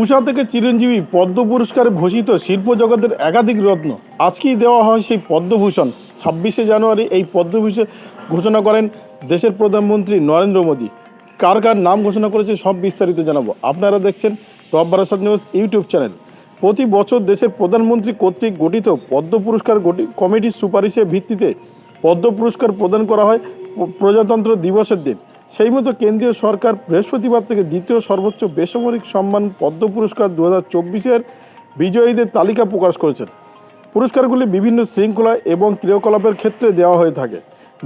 উষা থেকে চিরঞ্জীবী পদ্ম পুরস্কারে ভূষিত শিল্প জগতের একাধিক রত্ন। আজকেই দেওয়া হয় সেই পদ্মভূষণ। ছাব্বিশে জানুয়ারি এই পদ্মভূষণ ঘোষণা করেন দেশের প্রধানমন্ত্রী নরেন্দ্র মোদী। কার কার নাম ঘোষণা করেছে সব বিস্তারিত জানাব। আপনারা দেখছেন top Barasat news YouTube channel. প্রতি বছর দেশের প্রধানমন্ত্রী কর্তৃক গঠিত পদ্ম পুরস্কার কমিটির সুপারিশের ভিত্তিতে পদ্ম পুরস্কার প্রদান করা হয় প্রজাতন্ত্র দিবসের দিন। সেই মতো কেন্দ্রীয় সরকার বৃহস্পতিবার থেকে দ্বিতীয় সর্বোচ্চ বেসামরিক সম্মান পদ্ম পুরস্কার দু হাজার চব্বিশের বিজয়ীদের তালিকা প্রকাশ করেছেন। পুরস্কারগুলি বিভিন্ন শৃঙ্খলা এবং ক্রিয়াকলাপের ক্ষেত্রে দেওয়া হয়ে থাকে,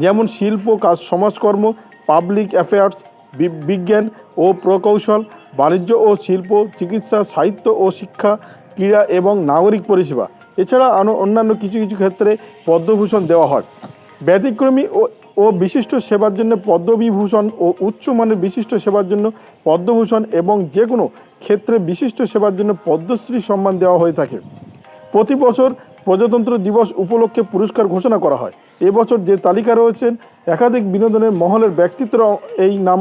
যেমন শিল্প, কাজ, সমাজকর্ম, পাবলিক অ্যাফেয়ার্স বিজ্ঞান ও প্রকৌশল, বাণিজ্য ও শিল্প, চিকিৎসা, সাহিত্য ও শিক্ষা, ক্রীড়া এবং নাগরিক পরিষেবা। এছাড়া আরও অন্যান্য কিছু কিছু ক্ষেত্রে পদ্মভূষণ দেওয়া হয়। ব্যতিক্রমী ও ও বিশিষ্ট সেবার জন্য পদ্মবিভূষণ ও উচ্চমানের বিশিষ্ট সেবার জন্য পদ্মভূষণ এবং যে কোনো ক্ষেত্রে বিশিষ্ট সেবার জন্য পদ্মশ্রী সম্মান দেওয়া হয়ে থাকে। প্রতি বছর প্রজাতন্ত্র দিবস উপলক্ষে পুরস্কার ঘোষণা করা হয়। এবছর যে তালিকা রয়েছেন, একাধিক বিনোদনের মহলের ব্যক্তিত্ব এই নাম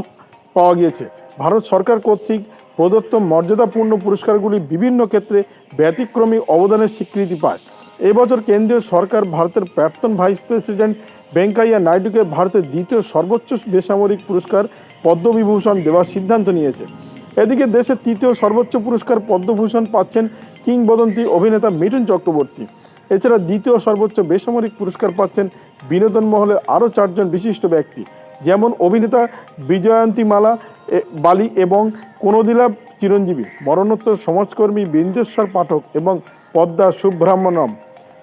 পাওয়া গিয়েছে। ভারত সরকার কর্তৃক প্রদত্ত মর্যাদাপূর্ণ পুরস্কারগুলি বিভিন্ন ক্ষেত্রে ব্যতিক্রমী অবদানের স্বীকৃতি পায়। এবছর কেন্দ্রীয় সরকার ভারতের প্রাক্তন ভাইস প্রেসিডেন্ট ভেঙ্কাইয়া নাইডুকে ভারতের দ্বিতীয় সর্বোচ্চ বেসামরিক পুরস্কার পদ্মবিভূষণ দেওয়ার সিদ্ধান্ত নিয়েছে। এদিকে দেশের তৃতীয় সর্বোচ্চ পুরস্কার পদ্মভূষণ পাচ্ছেন কিংবদন্তি অভিনেতা মিঠুন চক্রবর্তী। এছাড়া দ্বিতীয় সর্বোচ্চ বেসামরিক পুরস্কার পাচ্ছেন বিনোদন মহলের আরও চারজন বিশিষ্ট ব্যক্তি, যেমন অভিনেতা বিজয়ন্তী মালা, এ- বালি এবং কোনদিলা চিরঞ্জীবী, মরণোত্তর সমাজকর্মী বিন্দেশ্বর পাঠক এবং পদ্মা সুব্রহ্মণ্যম।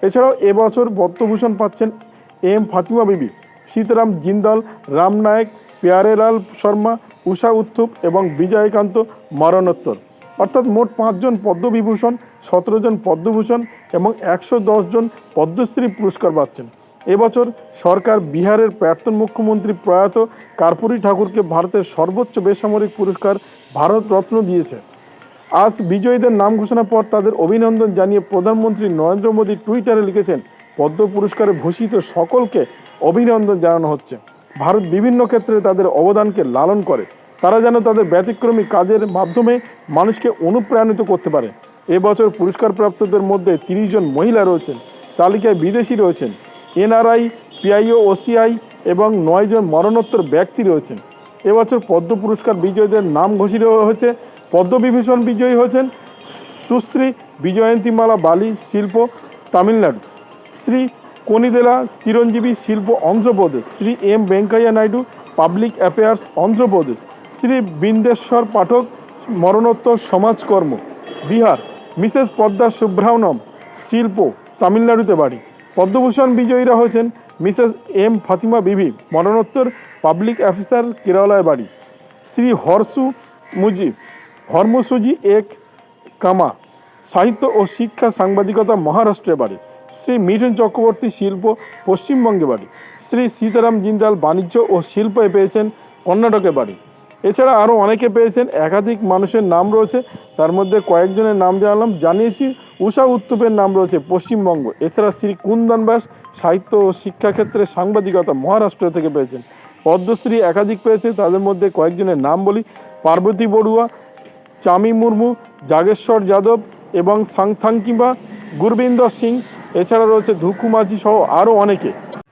এছাড়াও এবছর পদ্মভূষণ পাচ্ছেন এম ফাতিমা বিবি, সীতারাম জিন্দাল, রাম নায়ক, পেয়ারেলাল শর্মা, উষা উত্থুপ এবং বিজয়কান্ত মরণোত্তর। অর্থাৎ মোট পাঁচজন পদ্মবিভূষণ, সতেরো জন পদ্মভূষণ এবং একশো জন পদ্মশ্রী পুরস্কার পাচ্ছেন। এবছর সরকার বিহারের প্রাক্তন মুখ্যমন্ত্রী প্রয়াত কার্পুরী ঠাকুরকে ভারতের সর্বোচ্চ বেসামরিক পুরস্কার ভারত রত্ন দিয়েছে। আজ বিজয়ীদের নাম ঘোষণার পর তাদের অভিনন্দন জানিয়ে প্রধানমন্ত্রী নরেন্দ্র মোদী টুইটারে লিখেছেন, পদ্ম পুরস্কারে ভূষিত সকলকে অভিনন্দন জানানো হচ্ছে। ভারত বিভিন্ন ক্ষেত্রে তাদের অবদানকে লালন করে। তারা যেন তাদের ব্যতিক্রমী কাজের মাধ্যমে মানুষকে অনুপ্রাণিত করতে পারে। এবছর পুরস্কারপ্রাপ্তদের মধ্যে তিরিশ জন মহিলা রয়েছেন, তালিকায় বিদেশি রয়েছেন, এনআরআই, পিআইও, ওসিআই এবং নয়জন মরণোত্তর ব্যক্তি রয়েছেন। এবছর পদ্ম পুরস্কার বিজয়ীদের নাম ঘোষিত হয়েছে। পদ্মবিভূষণ বিজয়ী হয়েছেন সুশ্রী বিজয়ন্তীমালা বালি, শিল্প তামিলনাড়ু। শ্রী কনিদেলা চিরঞ্জীবী শিল্প Andhra Pradesh. Shri M Venkaiah Naidu, public affairs Andhra Pradesh. Shri Bindeshwar Pathak, মরণোত্তর সমাজকর্ম। বিহার, মিসেস পদ্মা সুব্রাহ্মণম শিল্প, তামিলনাড়ুতে বাড়ি। পদ্মভূষণ বিজয়ীরা হয়েছেন মিসেস এম ফাতিমা বিবি, মরণোত্তর পাবলিক অফিসার কেরালায় বাড়ি। শ্রী হর্ষু মুজি হর্মসুজি এক কামা, সাহিত্য ও শিক্ষা সাংবাদিকতা মহারাষ্ট্রে বাড়ি। শ্রী মিঠুন চক্রবর্তী শিল্প পশ্চিমবঙ্গে বাড়ি। শ্রী সীতারাম জিন্দাল বাণিজ্য ও শিল্পে পেয়েছেন কর্ণাটকে বাড়ি। এছাড়া আরও অনেকে পেয়েছেন একাধিক মানুষের নাম রয়েছে, তার মধ্যে কয়েকজনের নাম জানালাম, জানিয়েছি উষা উত্তুপের নাম রয়েছে পশ্চিমবঙ্গ। এছাড়া শ্রী কুন্দন ব্যাস সাহিত্য ও শিক্ষাক্ষেত্রে সাংবাদিকতা মহারাষ্ট্র থেকে পেয়েছেন। পদ্মশ্রী একাধিক পেয়েছে, তাদের মধ্যে কয়েকজনের নাম বলি, পার্বতী বড়ুয়া, চামি মুর্মু, জাগেশ্বর যাদব এবং সাংথাংকিমা গুরবিন্দর সিং। এছাড়া রয়েছে ধুকু মাঝি সহ আরও অনেকে।